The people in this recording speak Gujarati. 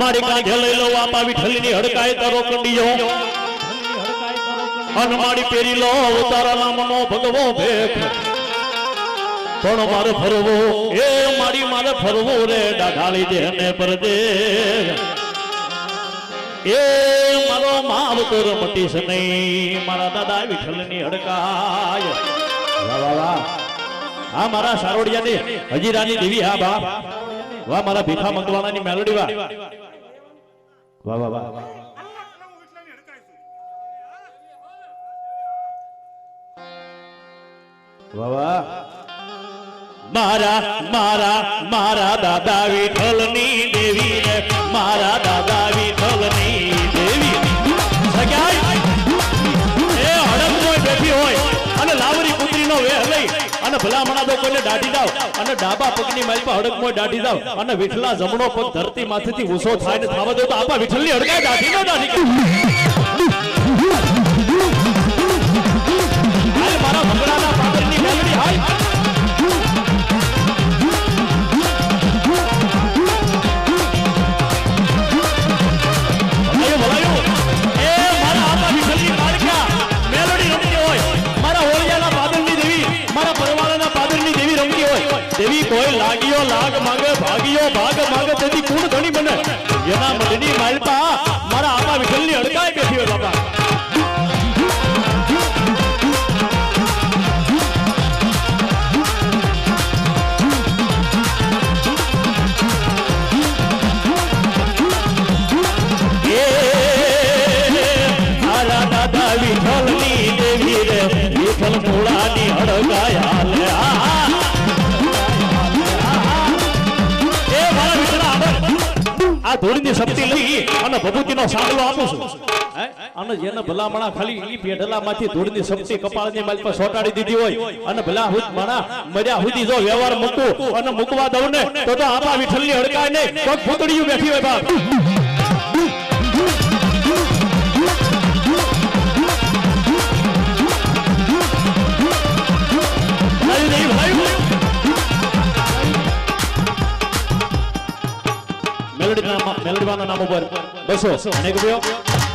મારી કાંઠે લઈ લો આપા વિઠ્ઠલની હડકાય તારો કંડિયો. અનમાડી પેરી લો તારા નામનો ભગવો ભેખ. પણ મારે ફરવો એ મારી મારે ફરવો રે ડાઢાળી દે ને પરદે એ મારો માવતર મટીશ નહીં મારા દાદા વિઠ્ઠલની હડકાય. વાહ વાહ વાહ. આ મારા સારોડિયાની હજીરાની દેવી હા બાપ. વાહ મારા ભીખા મંગવાણાની મેલોડી વાહ. વાહ. વાહ વાહ વાહ મારા મારા મારા દાદા વિઠ્ઠલની દેવી મારા દાદા ભલામણા દાઢી દાવ અને ડાબા પગની મારી પર હડકમો દાઢી દાવ અને વિઠલા જમણો પગ ધરતી માથેથી ઊંચો થાય ને થવા દો તો આપા વિઠલની હડકાય દાઢી, ના દાઢી. ભાગીયો ભાગ માંગે તેથી કુણ ધણી બને. એના મઢની માલપા મારા આમાં વિઠ્ઠલની અડકાય બેઠી હોય બાપા. વિઠ્ઠલ મૂળાની હડકાયા આ ધૂળની શક્તિ લઈ અને ભભૂતિનો સાંભળો આપું છું. અને જેને ભલામણા ખાલી ઈ પેઢલામાંથી ધૂળની શક્તિ કપાળની માલ પર સોટાડી દીધી હોય અને ભલા હું માણા મર્યા સુધી જો વ્યવહાર મૂકું અને મૂકવા દઉં ને, તો તો આપા વિઠ્ઠલની હડકાય નહીં તો ફૂતડીયું બેઠી હોય બાપ. મેલોડીના નામ- ઉપર. બસો. અને એક